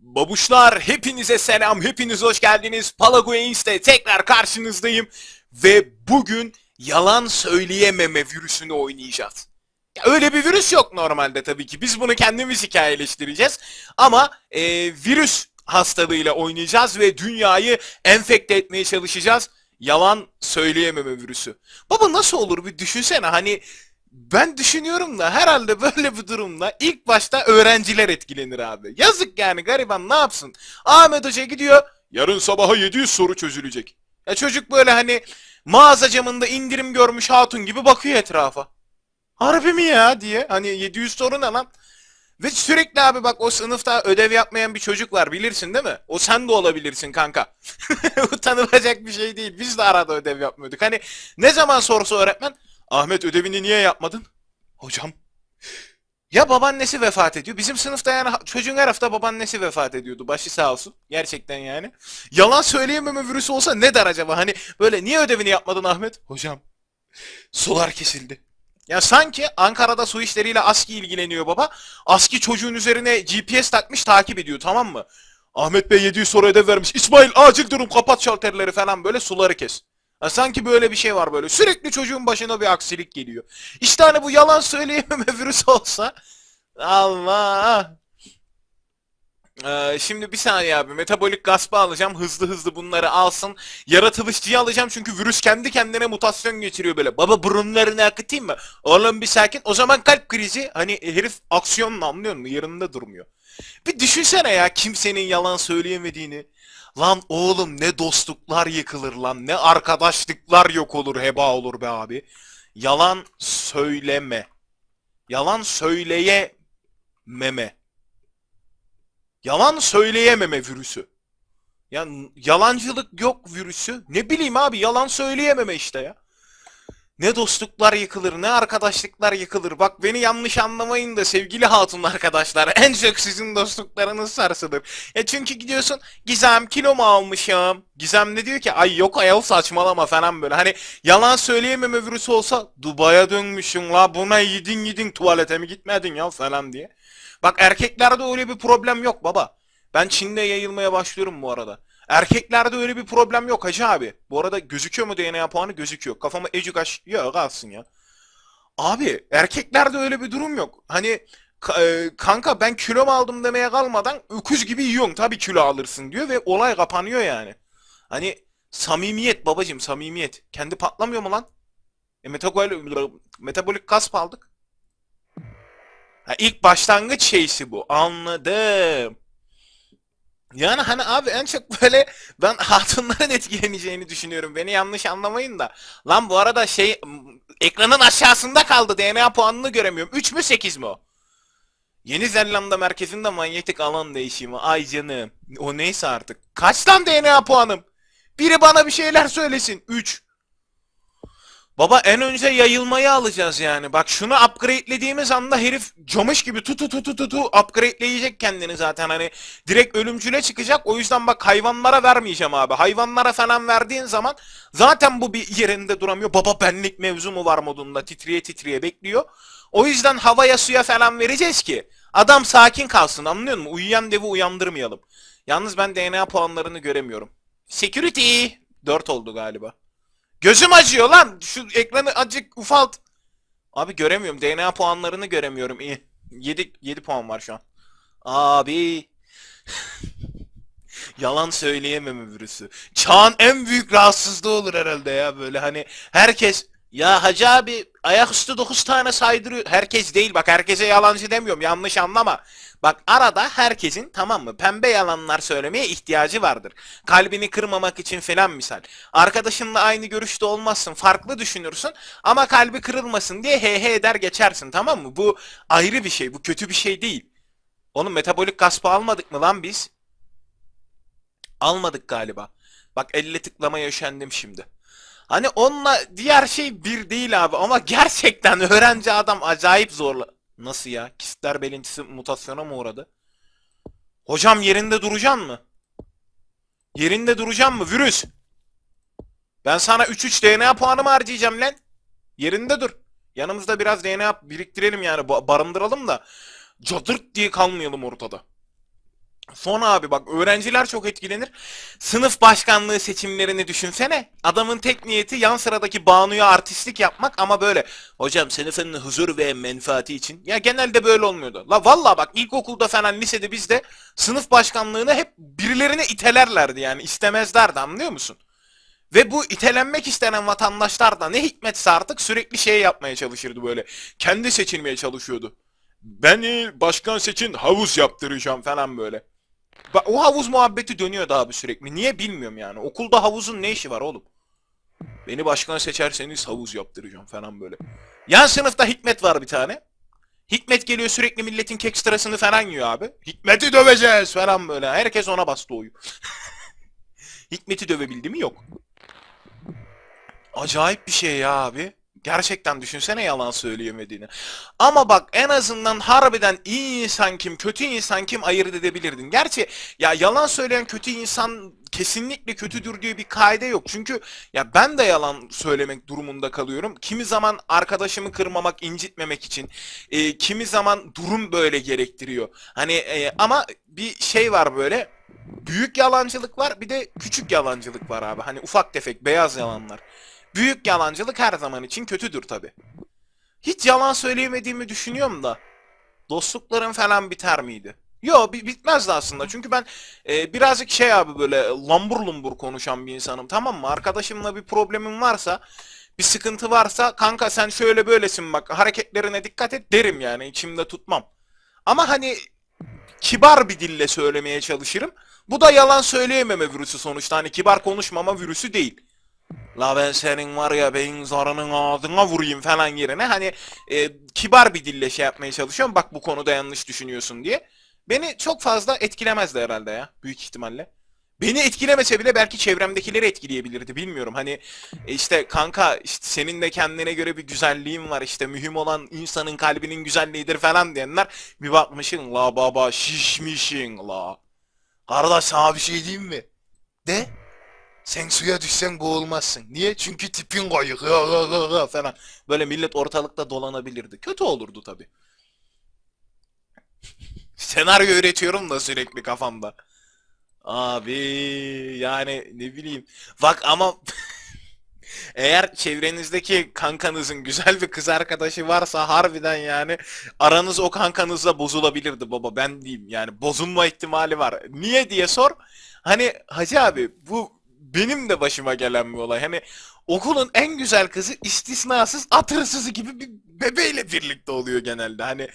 Babuşlar hepinize selam, hepiniz hoş geldiniz. Palagoins'te tekrar karşınızdayım. Ve bugün yalan söyleyememe virüsünü oynayacağız. Ya öyle bir virüs yok normalde tabii ki. Biz bunu kendimiz hikayeleştireceğiz. Ama e, virüs hastalığıyla oynayacağız ve dünyayı enfekte etmeye çalışacağız. Yalan söyleyememe virüsü. Baba nasıl olur bir düşünsene hani ben düşünüyorum da herhalde böyle bir durumda ilk başta öğrenciler etkilenir abi. Yazık yani gariban ne yapsın? Ahmet Hoca gidiyor yarın sabaha 700 soru çözülecek. Ya çocuk böyle hani mağaza camında indirim görmüş hatun gibi bakıyor etrafa. Harbi mi ya diye hani 700 soru ne lan? Ve sürekli abi bak o sınıfta ödev yapmayan bir çocuk var bilirsin değil mi? O sen de olabilirsin kanka. Utanılacak bir şey değil. Biz de arada ödev yapmıyorduk. Hani ne zaman sorsa öğretmen Ahmet ödevini niye yapmadın? Hocam. Ya babaannesi vefat ediyor. Bizim sınıfta yani çocuğun her hafta babaannesi vefat ediyordu. Başı sağ olsun. Gerçekten yani. Yalan söyleyememe virüsü olsa ne der acaba? Hani böyle niye ödevini yapmadın Ahmet? Hocam. Sular kesildi. Ya sanki Ankara'da su işleriyle ASKİ ilgileniyor baba. ASKİ çocuğun üzerine GPS takmış takip ediyor tamam mı? Ahmet Bey 700 soru ödev vermiş. İsmail acil durum kapat şalterleri falan böyle suları kes. Ha, sanki böyle bir şey var böyle. Sürekli çocuğun başına bir aksilik geliyor. İşte hani bu yalan söyleyememe virüsü olsa. Allah. Ee, şimdi bir saniye abi. Metabolik gaspı alacağım. Hızlı hızlı bunları alsın. Yaratılışçıyı alacağım çünkü virüs kendi kendine mutasyon geçiriyor böyle. Baba burunlarını akıtayım mı? Oğlum bir sakin. O zaman kalp krizi hani herif aksiyonla anlıyor musun? Yerinde durmuyor. Bir düşünsene ya kimsenin yalan söyleyemediğini lan oğlum ne dostluklar yıkılır lan ne arkadaşlıklar yok olur heba olur be abi yalan söyleme yalan söyleye meme Yalan söyleyememe virüsü. Ya yalancılık yok virüsü. Ne bileyim abi yalan söyleyememe işte ya. Ne dostluklar yıkılır, ne arkadaşlıklar yıkılır. Bak beni yanlış anlamayın da sevgili hatun arkadaşlar. En çok sizin dostluklarınız sarsılır. Ya çünkü gidiyorsun Gizem kilo mu almışım? Gizem ne diyor ki ay yok ayol saçmalama falan böyle. Hani yalan söyleyememe virüsü olsa Dubai'ye dönmüşsün la buna yedin yedin tuvalete mi gitmedin ya falan diye. Bak erkeklerde öyle bir problem yok baba. Ben Çin'de yayılmaya başlıyorum bu arada. Erkeklerde öyle bir problem yok hacı abi. Bu arada gözüküyor mu DNA puanı? Gözüküyor. Kafama edukaş... Yok kalsın ya. Abi erkeklerde öyle bir durum yok. Hani e, kanka ben kilo mu aldım demeye kalmadan öküz gibi yiyorsun tabii kilo alırsın diyor ve olay kapanıyor yani. Hani samimiyet babacım samimiyet. Kendi patlamıyor mu lan? E metabolik, metabolik gasp aldık. Ha, ilk başlangıç şeysi bu. Anladım. Yani hani abi en çok böyle ben hatunların etkileneceğini düşünüyorum. Beni yanlış anlamayın da. Lan bu arada şey ekranın aşağısında kaldı. DNA puanını göremiyorum. 3 mü 8 mi o? Yeni Zelanda merkezinde manyetik alan değişimi. Ay canım. O neyse artık. Kaç lan DNA puanım? Biri bana bir şeyler söylesin. 3. Baba en önce yayılmayı alacağız yani. Bak şunu upgradelediğimiz anda herif camış gibi tutu tutu tutu upgradeleyecek kendini zaten hani direkt ölümcüle çıkacak. O yüzden bak hayvanlara vermeyeceğim abi. Hayvanlara falan verdiğin zaman zaten bu bir yerinde duramıyor. Baba benlik mevzu mu var modunda titriye titriye bekliyor. O yüzden havaya suya falan vereceğiz ki adam sakin kalsın anlıyor musun? Uyuyan devi uyandırmayalım. Yalnız ben DNA puanlarını göremiyorum. Security 4 oldu galiba. Gözüm acıyor lan. Şu ekranı acık ufalt. Abi göremiyorum. DNA puanlarını göremiyorum. İyi. 7 7 puan var şu an. Abi. Yalan söyleyememe virüsü. Çağın en büyük rahatsızlığı olur herhalde ya böyle hani herkes ya hacı abi ayaküstü 9 tane saydırıyor. Herkes değil bak herkese yalancı demiyorum yanlış anlama. Bak arada herkesin tamam mı pembe yalanlar söylemeye ihtiyacı vardır. Kalbini kırmamak için falan misal. Arkadaşınla aynı görüşte olmazsın farklı düşünürsün ama kalbi kırılmasın diye he he eder geçersin tamam mı? Bu ayrı bir şey bu kötü bir şey değil. Onun metabolik gaspı almadık mı lan biz? Almadık galiba. Bak elle tıklamaya üşendim şimdi. Hani onunla diğer şey bir değil abi ama gerçekten öğrenci adam acayip zorla. Nasıl ya? Kistler belintisi mutasyona mı uğradı? Hocam yerinde duracaksın mı? Yerinde duracaksın mı? Virüs. Ben sana 3-3 DNA puanı mı harcayacağım lan? Yerinde dur. Yanımızda biraz DNA biriktirelim yani ba- barındıralım da cadırt diye kalmayalım ortada. Sonra abi bak öğrenciler çok etkilenir. Sınıf başkanlığı seçimlerini düşünsene. Adamın tek niyeti yan sıradaki Banu'ya artistlik yapmak ama böyle. Hocam sınıfın huzur ve menfaati için. Ya genelde böyle olmuyordu. La vallahi bak ilkokulda falan lisede bizde sınıf başkanlığını hep birilerine itelerlerdi yani istemezlerdi anlıyor musun? Ve bu itelenmek istenen vatandaşlar da ne hikmetse artık sürekli şey yapmaya çalışırdı böyle. Kendi seçilmeye çalışıyordu. Beni başkan seçin havuz yaptıracağım falan böyle. Ba- O havuz muhabbeti dönüyordu abi sürekli. Niye bilmiyorum yani. Okulda havuzun ne işi var oğlum? Beni başkan seçerseniz havuz yaptıracağım falan böyle. Yan sınıfta Hikmet var bir tane. Hikmet geliyor sürekli milletin kek sırasını falan yiyor abi. Hikmet'i döveceğiz falan böyle. Herkes ona bastı oyu. Hikmet'i dövebildi mi? Yok. Acayip bir şey ya abi. Gerçekten düşünsene yalan söyleyemediğini. Ama bak en azından harbiden iyi insan kim, kötü insan kim ayırt edebilirdin. Gerçi ya yalan söyleyen kötü insan kesinlikle kötüdür diye bir kaide yok. Çünkü ya ben de yalan söylemek durumunda kalıyorum. Kimi zaman arkadaşımı kırmamak, incitmemek için, e, kimi zaman durum böyle gerektiriyor. Hani e, ama bir şey var böyle. Büyük yalancılık var, bir de küçük yalancılık var abi. Hani ufak tefek beyaz yalanlar. Büyük yalancılık her zaman için kötüdür tabi. Hiç yalan söyleyemediğimi düşünüyorum da. Dostlukların falan biter miydi? Yo bi- bitmezdi aslında. Çünkü ben e, birazcık şey abi böyle lambur lumbur konuşan bir insanım tamam mı? Arkadaşımla bir problemim varsa, bir sıkıntı varsa kanka sen şöyle böylesin bak hareketlerine dikkat et derim yani içimde tutmam. Ama hani kibar bir dille söylemeye çalışırım. Bu da yalan söyleyememe virüsü sonuçta. Hani kibar konuşmama virüsü değil. La ben senin var ya beyin zarının ağzına vurayım falan yerine hani e, kibar bir dille şey yapmaya çalışıyorum. Bak bu konuda yanlış düşünüyorsun diye. Beni çok fazla etkilemezdi herhalde ya büyük ihtimalle. Beni etkilemese bile belki çevremdekileri etkileyebilirdi bilmiyorum. Hani e, işte kanka işte senin de kendine göre bir güzelliğin var işte mühim olan insanın kalbinin güzelliğidir falan diyenler bir bakmışsın la baba şişmişin la. Kardeş sana bir şey diyeyim mi? De. Sen suya düşsen boğulmazsın. Niye? Çünkü tipin koyuk. Falan. Böyle millet ortalıkta dolanabilirdi. Kötü olurdu tabi. Senaryo üretiyorum da sürekli kafamda. Abi yani ne bileyim. Bak ama eğer çevrenizdeki kankanızın güzel bir kız arkadaşı varsa harbiden yani aranız o kankanızla bozulabilirdi baba ben diyeyim yani bozulma ihtimali var. Niye diye sor. Hani Hacı abi bu benim de başıma gelen bir olay. Hani okulun en güzel kızı istisnasız at hırsızı gibi bir bebeğiyle birlikte oluyor genelde. Hani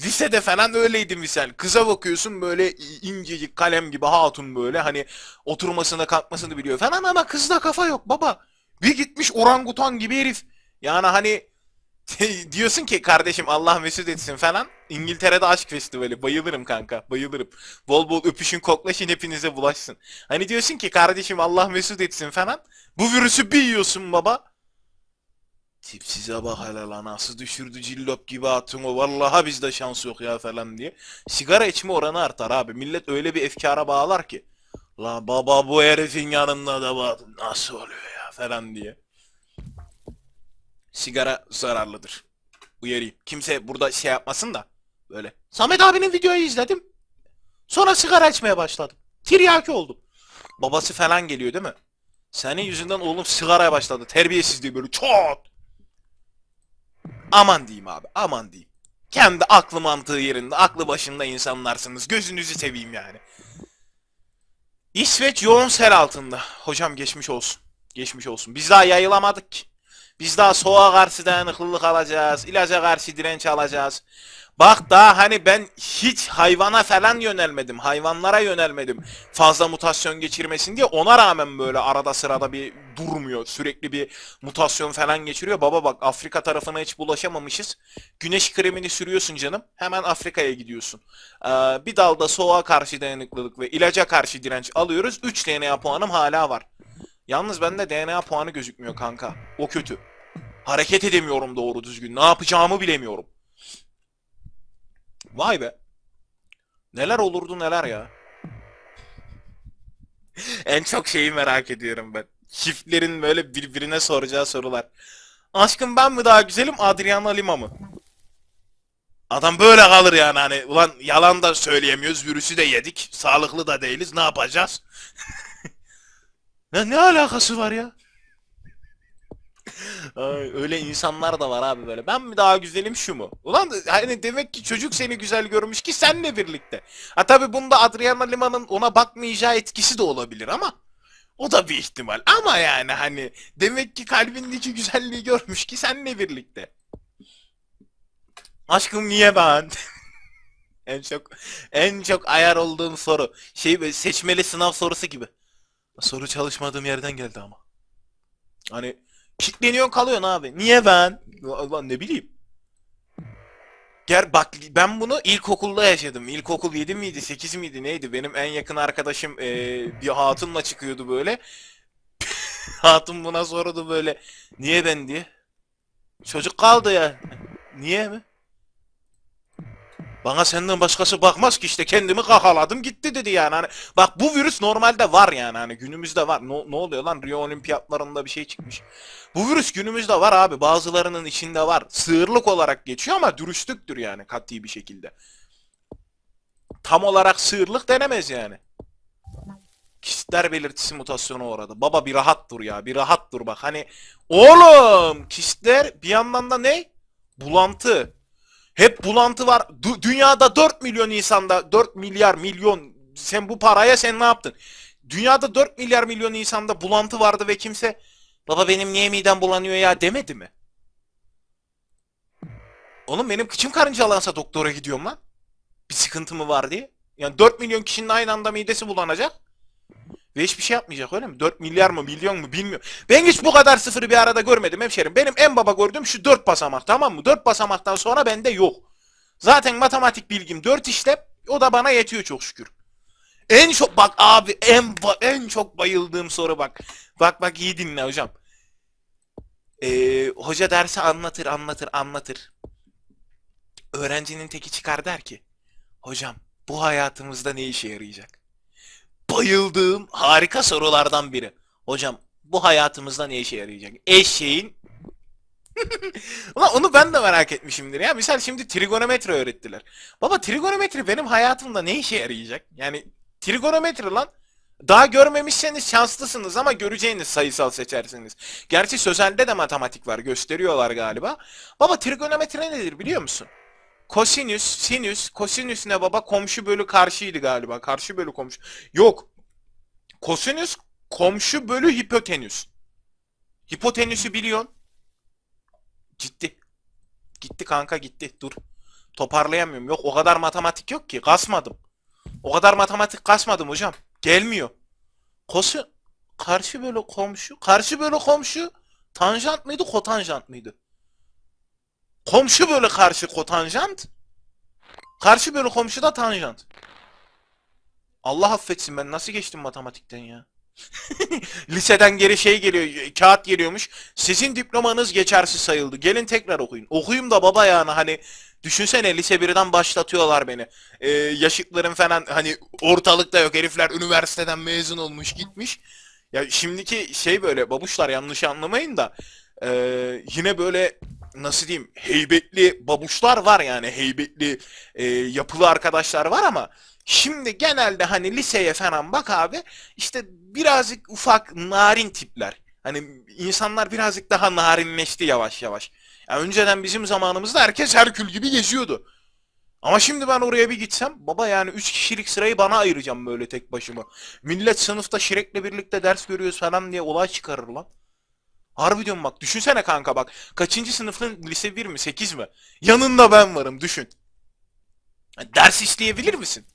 lisede falan öyleydi misal. Kıza bakıyorsun böyle incecik kalem gibi hatun böyle hani oturmasını kalkmasını biliyor falan ama kızda kafa yok baba. Bir gitmiş orangutan gibi herif. Yani hani diyorsun ki kardeşim Allah mesut etsin falan. İngiltere'de aşk festivali. Bayılırım kanka. Bayılırım. Bol bol öpüşün koklaşın hepinize bulaşsın. Hani diyorsun ki kardeşim Allah mesut etsin falan. Bu virüsü bir yiyorsun baba. Tipsize bak hele lan nasıl düşürdü cillop gibi hatun o vallahi bizde şans yok ya falan diye. Sigara içme oranı artar abi. Millet öyle bir efkara bağlar ki. La baba bu herifin yanında da bak nasıl oluyor ya falan diye. Sigara zararlıdır. Uyarayım. Kimse burada şey yapmasın da. Böyle. Samet abinin videoyu izledim. Sonra sigara içmeye başladım. Tiryaki oldum. Babası falan geliyor değil mi? Senin yüzünden oğlum sigaraya başladı. Terbiyesiz diye böyle çat. Aman diyeyim abi. Aman diyeyim. Kendi aklı mantığı yerinde, aklı başında insanlarsınız. Gözünüzü seveyim yani. İsveç yoğun sel altında. Hocam geçmiş olsun. Geçmiş olsun. Biz daha yayılamadık ki. Biz daha soğuğa karşı dayanıklılık alacağız. ilaca karşı direnç alacağız. Bak daha hani ben hiç hayvana falan yönelmedim. Hayvanlara yönelmedim. Fazla mutasyon geçirmesin diye. Ona rağmen böyle arada sırada bir durmuyor. Sürekli bir mutasyon falan geçiriyor. Baba bak Afrika tarafına hiç bulaşamamışız. Güneş kremini sürüyorsun canım. Hemen Afrika'ya gidiyorsun. Ee, bir dalda soğuğa karşı dayanıklılık ve ilaca karşı direnç alıyoruz. 3 DNA puanım hala var. Yalnız bende DNA puanı gözükmüyor kanka. O kötü. Hareket edemiyorum doğru düzgün. Ne yapacağımı bilemiyorum. Vay be. Neler olurdu neler ya. en çok şeyi merak ediyorum ben. Çiftlerin böyle birbirine soracağı sorular. Aşkım ben mi daha güzelim Adriana Lima mı? Adam böyle kalır yani hani ulan yalan da söyleyemiyoruz virüsü de yedik sağlıklı da değiliz ne yapacağız? ne, ne alakası var ya? Öyle insanlar da var abi böyle. Ben mi daha güzelim şu mu? Ulan hani demek ki çocuk seni güzel görmüş ki senle birlikte. Ha tabi bunda Adriana Lima'nın ona bakmayacağı etkisi de olabilir ama o da bir ihtimal. Ama yani hani demek ki kalbindeki güzelliği görmüş ki senle birlikte. Aşkım niye ben? en çok en çok ayar olduğum soru. Şey seçmeli sınav sorusu gibi. Soru çalışmadığım yerden geldi ama. Hani kitleniyorsun kalıyorsun abi. Niye ben? Ulan ne bileyim. Ger bak ben bunu ilkokulda yaşadım. İlkokul 7 miydi 8 miydi neydi? Benim en yakın arkadaşım eee, bir hatunla çıkıyordu böyle. Hatun buna sordu böyle. Niye ben diye. Çocuk kaldı ya. Niye mi? Bana senden başkası bakmaz ki işte kendimi kakaladım gitti dedi yani. Hani bak bu virüs normalde var yani hani günümüzde var. Ne, ne oluyor lan Rio Olimpiyatlarında bir şey çıkmış. Bu virüs günümüzde var abi. Bazılarının içinde var. Sığırlık olarak geçiyor ama dürüstlüktür yani kat'i bir şekilde. Tam olarak sığırlık denemez yani. Kistler belirtisi mutasyonu uğradı. Baba bir rahat dur ya. Bir rahat dur bak. Hani oğlum kistler bir yandan da ne? Bulantı. Hep bulantı var. Du- dünyada 4 milyon insanda 4 milyar milyon sen bu paraya sen ne yaptın? Dünyada 4 milyar milyon insanda bulantı vardı ve kimse baba benim niye midem bulanıyor ya demedi mi? Oğlum benim kıçım karıncalansa doktora gidiyorum lan. Bir sıkıntı mı var diye. Yani 4 milyon kişinin aynı anda midesi bulanacak. Ve hiçbir şey yapmayacak öyle mi? 4 milyar mı milyon mu bilmiyorum. Ben hiç bu kadar sıfırı bir arada görmedim hemşerim. Benim en baba gördüğüm şu 4 basamak tamam mı? 4 basamaktan sonra bende yok. Zaten matematik bilgim 4 işlem o da bana yetiyor çok şükür. En çok bak abi en en çok bayıldığım soru bak. Bak bak iyi dinle hocam. Ee, hoca dersi anlatır anlatır anlatır. Öğrencinin teki çıkar der ki Hocam bu hayatımızda ne işe yarayacak? Bayıldığım harika sorulardan biri. Hocam bu hayatımızda ne işe yarayacak? Eşeğin Ulan onu ben de merak etmişimdir ya. Misal şimdi trigonometri öğrettiler. Baba trigonometri benim hayatımda ne işe yarayacak? Yani trigonometri lan. Daha görmemişseniz şanslısınız ama göreceğiniz sayısal seçersiniz. Gerçi sözelde de matematik var gösteriyorlar galiba. Baba trigonometri nedir biliyor musun? Kosinüs, sinüs, kosinüs ne baba? Komşu bölü karşıydı galiba. Karşı bölü komşu. Yok. Kosinüs komşu bölü hipotenüs. Hipotenüsü biliyorsun. Gitti. Gitti kanka gitti. Dur. Toparlayamıyorum. Yok o kadar matematik yok ki. Kasmadım. O kadar matematik kasmadım hocam. Gelmiyor. Kosu karşı bölü komşu. Karşı bölü komşu tanjant mıydı kotanjant mıydı? Komşu bölü karşı kotanjant. Karşı bölü komşu da tanjant. Allah affetsin ben nasıl geçtim matematikten ya? Liseden geri şey geliyor, kağıt geliyormuş. Sizin diplomanız geçersiz sayıldı. Gelin tekrar okuyun. Okuyayım da baba yani hani düşünsene lise 1'den başlatıyorlar beni. Ee, yaşıtlarım falan hani ortalıkta yok. Herifler üniversiteden mezun olmuş gitmiş. Ya şimdiki şey böyle babuşlar yanlış anlamayın da ee, yine böyle nasıl diyeyim heybetli babuşlar var yani heybetli e, yapılı arkadaşlar var ama şimdi genelde hani liseye falan bak abi işte birazcık ufak narin tipler. Hani insanlar birazcık daha narinleşti yavaş yavaş. Ya önceden bizim zamanımızda herkes Herkül gibi geziyordu. Ama şimdi ben oraya bir gitsem baba yani 3 kişilik sırayı bana ayıracağım böyle tek başıma. Millet sınıfta Şirek'le birlikte ders görüyoruz falan diye olay çıkarır lan. Harbi diyorum bak düşünsene kanka bak. Kaçıncı sınıfın lise 1 mi 8 mi? Yanında ben varım düşün. Hani Ders işleyebilir misin?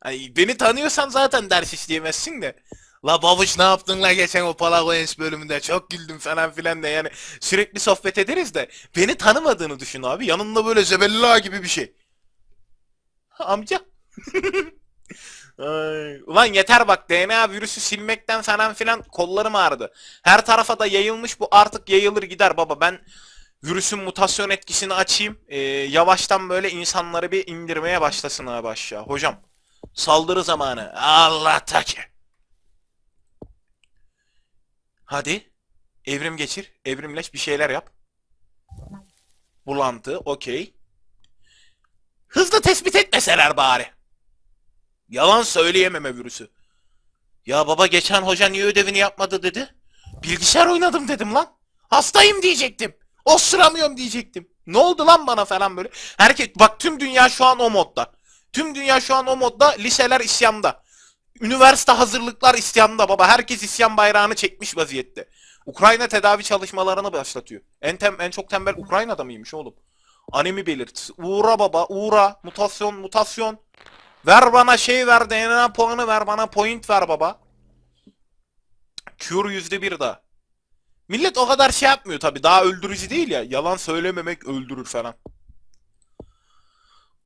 Hani beni tanıyorsan zaten ders işleyemezsin de. La babuş ne yaptın la geçen o Palagoyens bölümünde çok güldüm falan filan de yani sürekli sohbet ederiz de beni tanımadığını düşün abi yanında böyle zebella gibi bir şey. Amca. Ay, ulan yeter bak DNA virüsü silmekten falan filan kollarım ağrıdı. Her tarafa da yayılmış bu artık yayılır gider baba ben virüsün mutasyon etkisini açayım. Ee, yavaştan böyle insanları bir indirmeye başlasın abi aşağı. Hocam saldırı zamanı. Allah take. Hadi. Evrim geçir. Evrimleş bir şeyler yap. Bulantı. Okey. Hızlı tespit etmeseler bari. Yalan söyleyememe virüsü. Ya baba geçen hoca niye ödevini yapmadı dedi. Bilgisayar oynadım dedim lan. Hastayım diyecektim. Osuramıyorum diyecektim. Ne oldu lan bana falan böyle. Herkes bak tüm dünya şu an o modda. Tüm dünya şu an o modda. Liseler isyanda. Üniversite hazırlıklar isyanda baba. Herkes isyan bayrağını çekmiş vaziyette. Ukrayna tedavi çalışmalarını başlatıyor. En, tem, en çok tembel Ukrayna'da mıymış oğlum? Anemi belirtisi. Uğra baba uğra. Mutasyon mutasyon. Ver bana şey ver DNA puanı ver bana point ver baba. Cure yüzde bir daha. Millet o kadar şey yapmıyor tabi daha öldürücü değil ya. Yalan söylememek öldürür falan.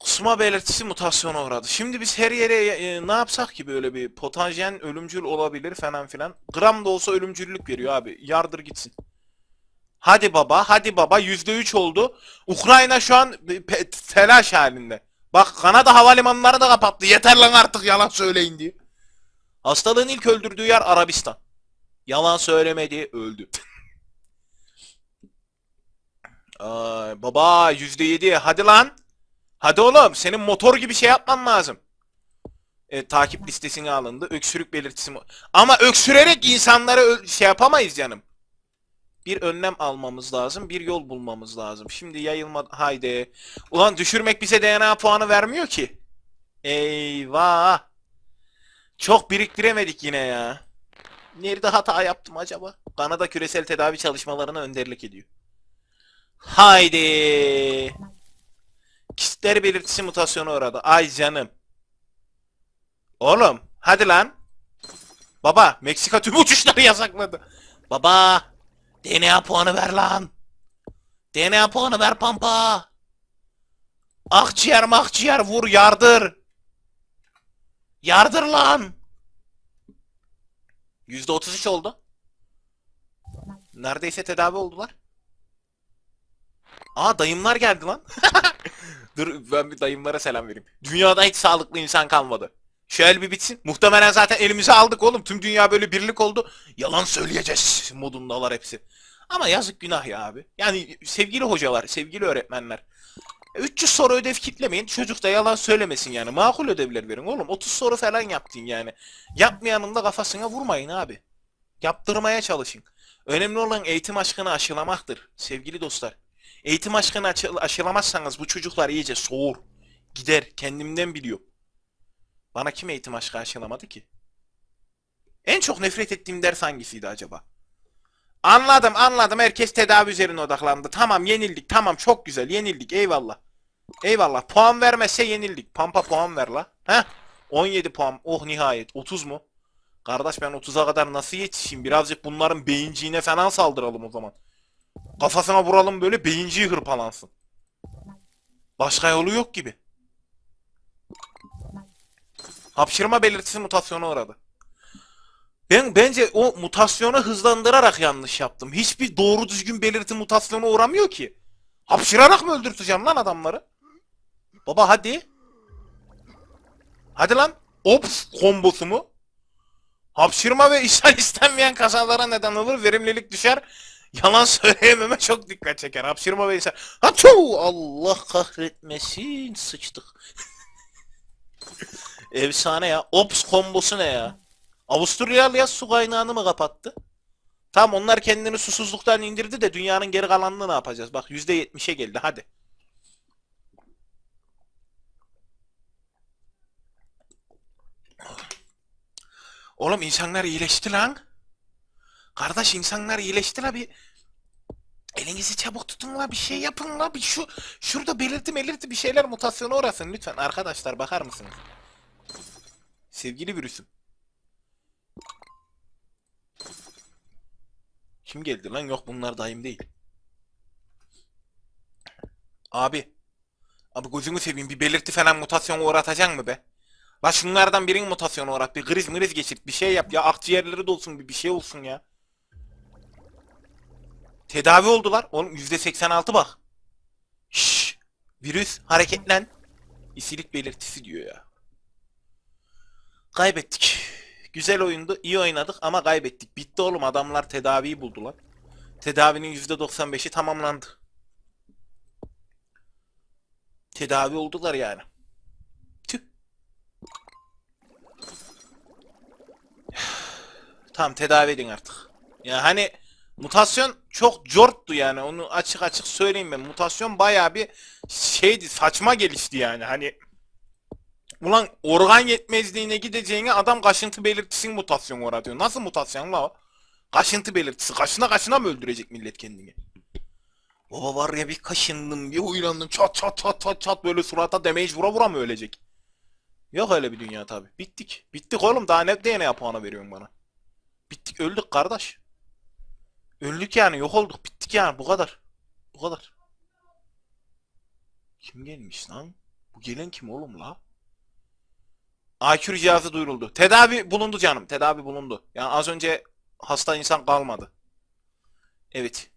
Kusma belirtisi mutasyona uğradı. Şimdi biz her yere e, ne yapsak ki böyle bir potansiyen ölümcül olabilir falan filan. Gram da olsa ölümcüllük veriyor abi. Yardır gitsin. Hadi baba, hadi baba. %3 oldu. Ukrayna şu an telaş halinde. Bak Kanada havalimanları da kapattı. Yeter lan artık yalan söyleyin diye. Hastalığın ilk öldürdüğü yer Arabistan. Yalan söylemedi, öldü. Ay, baba %7 hadi lan. Hadi oğlum senin motor gibi şey yapman lazım. Evet, takip listesine alındı. Öksürük belirtisi? Ama öksürerek insanlara şey yapamayız canım. Bir önlem almamız lazım. Bir yol bulmamız lazım. Şimdi yayılma... Haydi. Ulan düşürmek bize DNA puanı vermiyor ki. Eyvah. Çok biriktiremedik yine ya. Nerede hata yaptım acaba? Kanada küresel tedavi çalışmalarına önderlik ediyor. Haydi. Kistler belirtisi mutasyonu uğradı. Ay canım. Oğlum hadi lan. Baba Meksika tüm uçuşları yasakladı. Baba DNA puanı ver lan. DNA puanı ver pampa. Akciğer makciğer vur yardır. Yardır lan. %33 oldu. Neredeyse tedavi oldular. Aa dayımlar geldi lan. Dur ben bir dayımlara selam vereyim. Dünyada hiç sağlıklı insan kalmadı. Şu bir bitsin. Muhtemelen zaten elimize aldık oğlum. Tüm dünya böyle birlik oldu. Yalan söyleyeceğiz modundalar hepsi. Ama yazık günah ya abi. Yani sevgili hocalar, sevgili öğretmenler. 300 soru ödev kitlemeyin. Çocuk da yalan söylemesin yani. Makul ödevler verin oğlum. 30 soru falan yaptın yani. Yapmayanın da kafasına vurmayın abi. Yaptırmaya çalışın. Önemli olan eğitim aşkını aşılamaktır sevgili dostlar. Eğitim aşkını aşı- aşılamazsanız bu çocuklar iyice soğur. Gider. Kendimden biliyorum. Bana kim eğitim aşkı aşılamadı ki? En çok nefret ettiğim ders hangisiydi acaba? Anladım anladım. Herkes tedavi üzerine odaklandı. Tamam yenildik. Tamam çok güzel. Yenildik. Eyvallah. Eyvallah. Puan vermezse yenildik. Pampa puan ver la. Heh. 17 puan. Oh nihayet. 30 mu? Kardeş ben 30'a kadar nasıl yetişeyim? Birazcık bunların beyinciğine falan saldıralım o zaman. Kafasına vuralım böyle beyinciği hırpalansın. Başka yolu yok gibi. Hapşırma belirtisi mutasyona uğradı. Ben bence o mutasyonu hızlandırarak yanlış yaptım. Hiçbir doğru düzgün belirti mutasyona uğramıyor ki. Hapşırarak mı öldürteceğim lan adamları? Baba hadi. Hadi lan. Ops kombosu mu? Hapşırma ve ishal istenmeyen kazalara neden olur. Verimlilik düşer. Yalan söyleyememe çok dikkat çeker. Hapşırma ve ishal. Haçu! Allah kahretmesin. Sıçtık. Efsane ya. Ops kombosu ne ya? Avusturyalıya su kaynağını mı kapattı? Tamam onlar kendini susuzluktan indirdi de dünyanın geri kalanını ne yapacağız? Bak %70'e geldi hadi. Oğlum insanlar iyileşti lan. Kardeş insanlar iyileşti la bir. Elinizi çabuk tutun la bir şey yapın la bir şu şurada belirti belirti bir şeyler mutasyona uğrasın lütfen arkadaşlar bakar mısınız? Sevgili virüsüm. Kim geldi lan? Yok bunlar daim değil. Abi. Abi gözümü seveyim bir belirti falan mutasyon uğratacaksın mı be? La şunlardan birinin mutasyonu uğrat. Bir kriz mriz geçirt. Bir şey yap ya. Akciğerleri dolsun bir, bir şey olsun ya. Tedavi oldular. Oğlum %86 bak. Şşş. Virüs hareketlen. İsilik belirtisi diyor ya. Kaybettik. Güzel oyundu. iyi oynadık ama kaybettik. Bitti oğlum adamlar tedaviyi buldular. Tedavinin %95'i tamamlandı. Tedavi oldular yani. Tüh. Tamam tedavi edin artık. Ya hani mutasyon çok corttu yani onu açık açık söyleyeyim ben. Mutasyon bayağı bir şeydi saçma gelişti yani hani. Ulan organ yetmezliğine gideceğine adam kaşıntı belirtisinin mutasyonu var diyor. Nasıl mutasyon la? Kaşıntı belirtisi. Kaşına kaşına mı öldürecek millet kendini? Baba var ya bir kaşındım bir uyandım çat çat çat çat çat böyle surata damage vura vura mı ölecek? Yok öyle bir dünya tabi. Bittik. Bittik oğlum daha ne DNA puanı veriyorsun bana? Bittik öldük kardeş. Öldük yani yok olduk bittik yani bu kadar. Bu kadar. Kim gelmiş lan? Bu gelen kim oğlum la? IQ cihazı duyuruldu. Tedavi bulundu canım. Tedavi bulundu. Yani az önce hasta insan kalmadı. Evet.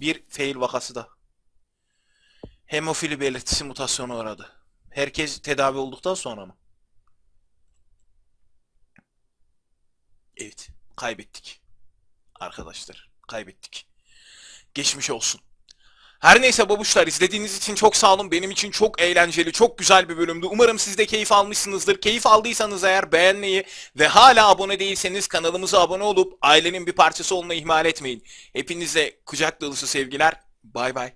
Bir fail vakası da. Hemofili belirtisi mutasyona uğradı. Herkes tedavi olduktan sonra mı? Evet. Kaybettik. Arkadaşlar. Kaybettik. Geçmiş olsun. Her neyse babuşlar izlediğiniz için çok sağ olun. Benim için çok eğlenceli, çok güzel bir bölümdü. Umarım siz de keyif almışsınızdır. Keyif aldıysanız eğer beğenmeyi ve hala abone değilseniz kanalımıza abone olup ailenin bir parçası olmayı ihmal etmeyin. Hepinize kucak dolusu sevgiler. Bay bay.